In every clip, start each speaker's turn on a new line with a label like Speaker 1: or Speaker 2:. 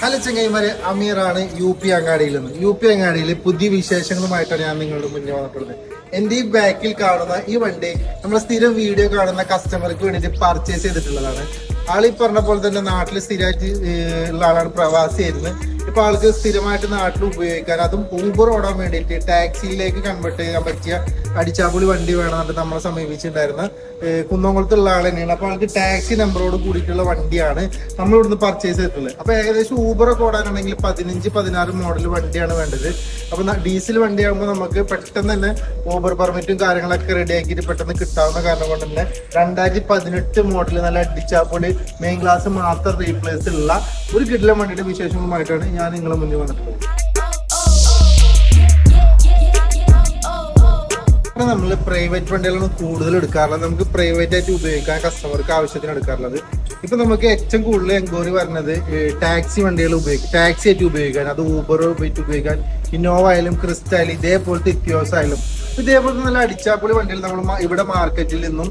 Speaker 1: Hello ചെങ്ങൈമാരെ അമീറാണ് U P അങ്ങാടിയിൽ നിന്ന്. യു പി അങ്ങാടിയിൽ പുതിയ വിശേഷങ്ങളുമായിട്ടാണ് ഞാൻ നിങ്ങളുടെ മുന്നിൽ വന്നിട്ടുള്ളത്. എന്റെ ഈ ബാക്കിൽ കാണുന്ന ഈ വണ്ടി നമ്മൾ സ്ഥിരം വീഡിയോ കാണുന്ന കസ്റ്റമർക്ക് വേണ്ടിയിട്ട് പർച്ചേസ് ചെയ്തിട്ടുള്ളതാണ്. ഈ പറഞ്ഞ പോലെ തന്നെ നാട്ടിൽ സ്ഥിരമായിട്ട് ഉള്ള ആളാണ് പ്രവാസിയായിരുന്നു. ഇപ്പൊ ആൾക്ക് സ്ഥിരമായിട്ട് നാട്ടിൽ ഉപയോഗിക്കാൻ അതും ഊബർ ഓടാൻ വേണ്ടിയിട്ട് ടാക്സിയിലേക്ക് കൺവേർട്ട് ചെയ്യാൻ പറ്റിയ അടിച്ചാപൊളി വണ്ടി വേണമെന്നിട്ട് നമ്മളെ സമീപിച്ചിട്ടുണ്ടായിരുന്ന. കുന്നംകുളത്തുള്ള ആൾ തന്നെയാണ്. അപ്പൊ ആൾക്ക് ടാക്സി നമ്പറോട് കൂടിയിട്ടുള്ള വണ്ടിയാണ് നമ്മൾ ഇവിടുന്ന് പർച്ചേസ് ചെയ്തിട്ടുള്ളത്. അപ്പൊ ഏകദേശം ഊബർ ഒക്കെ ഓടാനാണെങ്കിൽ പതിനഞ്ച് പതിനാറ് മോഡൽ വണ്ടിയാണ് വേണ്ടത്. അപ്പൊ ഡീസൽ വണ്ടിയാകുമ്പോൾ നമുക്ക് പെട്ടെന്ന് തന്നെ ഊബർ പെർമിറ്റും കാര്യങ്ങളൊക്കെ റെഡി ആക്കിയിട്ട് പെട്ടെന്ന് കിട്ടാവുന്ന കാരണം കൊണ്ട് തന്നെ രണ്ടായിരത്തി പതിനെട്ട് മോഡൽ നല്ല അടിച്ചാപ്പൊളി മെയിൻ ക്ലാസ് മാത്രം റീപ്ലേസ് ഉള്ള ഒരു കിഡിലെ വണ്ടിയുടെ വിശേഷങ്ങളുമായിട്ടാണ് ഞാൻ നിങ്ങളെ മുന്നിൽ വന്നിട്ടുള്ളത്. നമ്മൾ പ്രൈവറ്റ് വണ്ടികളാണ് കൂടുതൽ എടുക്കാറുള്ളത്. നമുക്ക് പ്രൈവറ്റ് ആയിട്ട് ഉപയോഗിക്കാൻ കസ്റ്റമർക്ക് ആവശ്യത്തിന് എടുക്കാറുള്ളത്. ഇപ്പൊ നമുക്ക് ഏറ്റവും കൂടുതൽ എൻക്വയറി വരുന്നത് ടാക്സി വണ്ടികൾ ഉപയോഗിക്കും ടാക്സി ആയിട്ട് ഉപയോഗിക്കാൻ അത് ഊബർ ആയിട്ട് ഉപയോഗിക്കാൻ ഇന്നോവ ആയാലും ക്രിസ്റ്റ ആയാലും ഇതേപോലത്തെ ഇത്യോസ് ആയാലും ഇതേപോലത്തെ നല്ല അടിച്ചാപ്പൊളി വണ്ടികൾ നമ്മൾ ഇവിടെ മാർക്കറ്റിൽ നിന്നും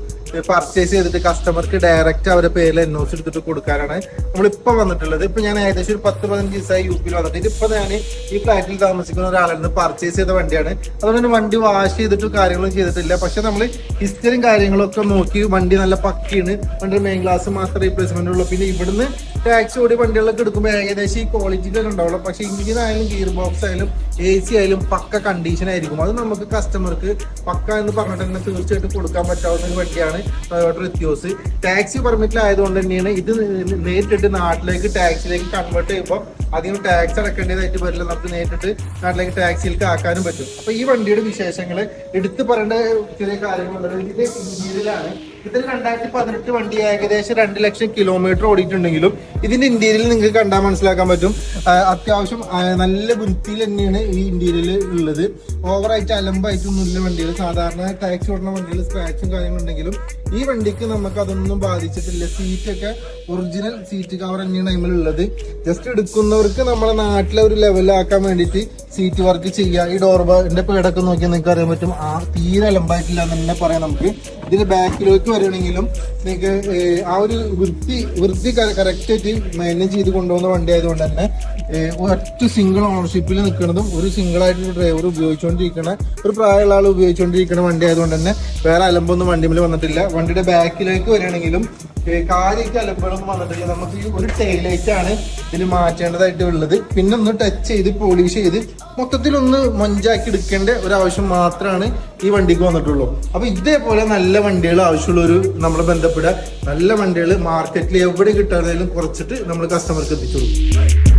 Speaker 1: പർച്ചേസ് ചെയ്തിട്ട് കസ്റ്റമർക്ക് ഡയറക്റ്റ് അവരുടെ പേരിൽ എൻ ഒസ് എടുത്തിട്ട് കൊടുക്കാനാണ് നമ്മളിപ്പോ വന്നിട്ടുള്ളത്. ഇപ്പൊ ഞാൻ ഏകദേശം ഒരു പത്ത് പതിനഞ്ച് ദിവസമായി യു പിയിൽ വന്നിട്ട് ഇപ്പൊ ഞാൻ ഈ ഫ്ലാറ്റിൽ താമസിക്കുന്ന ഒരാളിൽ നിന്ന് പർച്ചേസ് ചെയ്ത വണ്ടിയാണ്. അതുകൊണ്ട് തന്നെ വണ്ടി വാഷ് ചെയ്തിട്ട് കാര്യങ്ങളും ചെയ്തിട്ടില്ല. പക്ഷെ നമ്മൾ ഹിസ്റ്ററിയും കാര്യങ്ങളും ഒക്കെ നോക്കി വണ്ടി നല്ല പക്കിയാണ്. വണ്ടി മെയിൻ ഗ്ലാസ് മാത്രം റീപ്ലേസ്മെന്റ് ഉള്ളൂ. പിന്നെ ഇവിടുന്ന് ടാക്സി ഓടി വണ്ടികളൊക്കെ എടുക്കുമ്പോൾ ഏകദേശം ഈ ക്വാളിറ്റിയിൽ ഉണ്ടാവുള്ളൂ. പക്ഷെ ഇഞ്ചിൻ ആയാലും ഗിയർ ബോക്സ് ആയാലും എ സി ആയാലും പക്ക കണ്ടീഷൻ ആയിരിക്കും. അത് നമുക്ക് കസ്റ്റമർക്ക് പക്ക എന്ന് പറഞ്ഞിട്ട് തന്നെ തീർച്ചയായിട്ടും കൊടുക്കാൻ പറ്റാവുന്ന ഒരു വണ്ടിയാണ്. ടൊയോട്ട എത്തിയോസ് ടാക്സി പെർമിറ്റിൽ ആയതുകൊണ്ട് തന്നെയാണ് ഇത് നേരിട്ടിട്ട് നാട്ടിലേക്ക് ടാക്സിലേക്ക് കൺവേർട്ട് ചെയ്യുമ്പോൾ അധികം ടാക്സ് അടക്കേണ്ടതായിട്ട് വരില്ല. നമുക്ക് നേരിട്ട് നാട്ടിലേക്ക് ടാക്സിയിലേക്ക് ആക്കാനും പറ്റും. അപ്പൊ ഈ വണ്ടിയുടെ വിശേഷങ്ങൾ എടുത്തു പറയേണ്ട ചെറിയ കാര്യങ്ങളുള്ളത് ഇത് ഇന്ത്യയിലാണ്. ഇതിൽ രണ്ടായിരത്തി പതിനെട്ട് വണ്ടി ഏകദേശം രണ്ട് ലക്ഷം കിലോമീറ്റർ ഓടിയിട്ടുണ്ടെങ്കിലും ഇതിന്റെ ഇന്റീരിയൽ നിങ്ങൾക്ക് കണ്ടാൽ മനസ്സിലാക്കാൻ പറ്റും. അത്യാവശ്യം നല്ല വൃത്തിയിൽ തന്നെയാണ് ഈ ഇന്റീരിയൽ ഉള്ളത്. ഓവറായിട്ട് അലമ്പായിട്ടൊന്നുമില്ല വണ്ടികൾ സാധാരണ ടാക്സി ഓടുന്ന വണ്ടികൾ സ്ക്രാച്ചും കാര്യങ്ങളുണ്ടെങ്കിലും ഈ വണ്ടിക്ക് നമുക്ക് അതൊന്നും ബാധിച്ചിട്ടില്ല. സീറ്റൊക്കെ ഒറിജിനൽ സീറ്റ് കവർ തന്നെയാണ് അതിലുള്ളത് ജസ്റ്റ് എടുക്കുന്നവർക്ക് നമ്മളെ നാട്ടിലെ ഒരു ലെവലാക്കാൻ വേണ്ടിയിട്ട് സീറ്റ് വർക്ക് ചെയ്യുക ഈ ഡോർബിന്റെ പേടൊക്കെ നോക്കിയാൽ നിങ്ങൾക്ക് അറിയാൻ പറ്റും. ആ തീരെ അലമ്പായിട്ടില്ല എന്ന് തന്നെ പറയാം നമുക്ക്. ഇതിന് ബാക്കിലേക്ക് വരണമെങ്കിലും നിങ്ങൾക്ക് ആ ഒരു വൃത്തി വൃത്തി കറക്റ്റായിട്ട് മാനേജ് ചെയ്ത് കൊണ്ടുപോകുന്ന വണ്ടി ആയതുകൊണ്ട് തന്നെ ഒറ്റ സിംഗിൾ ഓണർഷിപ്പിൽ നിൽക്കുന്നതും ഒരു സിംഗിൾ ആയിട്ട് ഡ്രൈവർ ഉപയോഗിച്ചുകൊണ്ടിരിക്കുന്ന ഒരു പ്രായമുള്ള ആൾ ഉപയോഗിച്ചുകൊണ്ടിരിക്കുന്ന വണ്ടി ആയതുകൊണ്ട് തന്നെ വേറെ അലമ്പൊന്നും വണ്ടി മേൽ വന്നിട്ടില്ല. വണ്ടിയുടെ ബാക്കിലേക്ക് വരികയാണെങ്കിലും കാര്യക്ക് അലമ്പുകളും വന്നിട്ടില്ല. നമുക്ക് ഈ ഒരു ടൈലൈറ്റ് ലൈറ്റ് ആണ് ഇതിന് മാറ്റേണ്ടതായിട്ട് ഉള്ളത്. പിന്നെ ഒന്ന് ടച്ച് ചെയ്ത് പോളിഷ് ചെയ്ത് മൊത്തത്തിൽ ഒന്ന് മഞ്ചാക്കി എടുക്കേണ്ട ഒരു ആവശ്യം മാത്രമാണ് ഈ വണ്ടിക്ക് വന്നിട്ടുള്ളൂ. അപ്പോൾ ഇതേപോലെ നല്ല വണ്ടികൾ ആവശ്യമുള്ളൊരു നമ്മളെ ബന്ധപ്പെടുക. നല്ല വണ്ടികൾ മാർക്കറ്റിൽ എവിടെ കിട്ടാതെങ്കിലും കുറച്ചിട്ട് നമ്മൾ കസ്റ്റമർക്ക് എത്തിച്ചു കൊടുക്കും